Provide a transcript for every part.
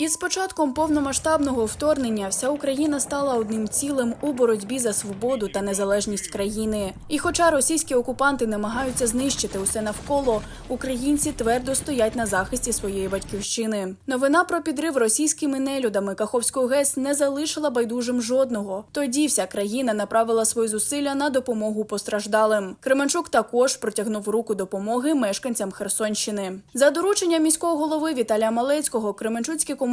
Із початком повномасштабного вторгнення вся Україна стала одним цілим у боротьбі за свободу та незалежність країни. І хоча російські окупанти намагаються знищити усе навколо, українці твердо стоять на захисті своєї батьківщини. Новина про підрив російськими нелюдами Каховського ГЕС не залишила байдужим жодного. Тоді вся країна направила свої зусилля на допомогу постраждалим. Кременчук також протягнув руку допомоги мешканцям Херсонщини. За дорученням міського голови Віталія Малецького, Кременчуцькі комунальники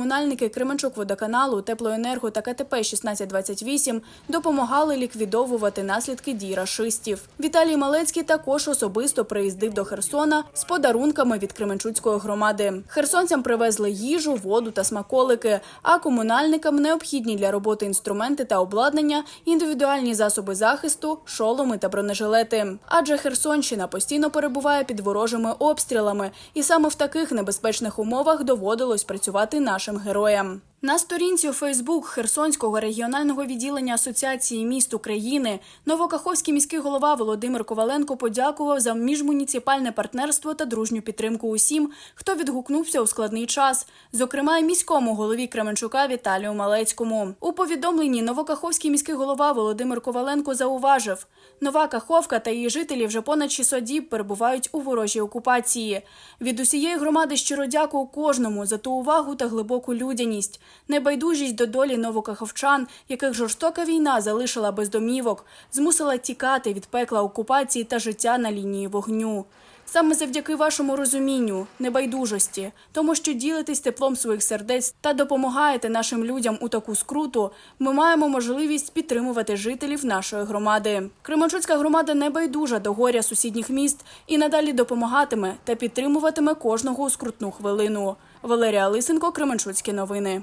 Кременчук водоканалу, теплоенерго та КТП 1628 допомагали ліквідовувати наслідки дій рашистів. Віталій Малецький також особисто приїздив до Херсона з подарунками від Кременчуцької громади. Херсонцям привезли їжу, воду та смаколики, а комунальникам необхідні для роботи інструменти та обладнання, індивідуальні засоби захисту, шоломи та бронежилети. Адже Херсонщина постійно перебуває під ворожими обстрілами, і саме в таких небезпечних умовах доводилось працювати нашим героям. На сторінці у Фейсбук Херсонського регіонального відділення Асоціації міст України Новокаховський міський голова Володимир Коваленко подякував за міжмуніципальне партнерство та дружню підтримку усім, хто відгукнувся у складний час, зокрема й міському голові Кременчука Віталію Малецькому. У повідомленні Новокаховський міський голова Володимир Коваленко зауважив: Нова Каховка та її жителі вже понад 600 діб перебувають у ворожій окупації. Від усієї громади щиро дякую кожному за ту увагу та глибоку людяність, небайдужість до долі новокаховчан, яких жорстока війна залишила без домівок, змусила тікати від пекла окупації та життя на лінії вогню. Саме завдяки вашому розумінню, небайдужості, тому що ділитесь теплом своїх сердець та допомагаєте нашим людям у таку скруту, ми маємо можливість підтримувати жителів нашої громади. Кременчуцька громада не байдужа до горя сусідніх міст і надалі допомагатиме та підтримуватиме кожного у скрутну хвилину. Валерія Лисенко, Кременчуцькі новини.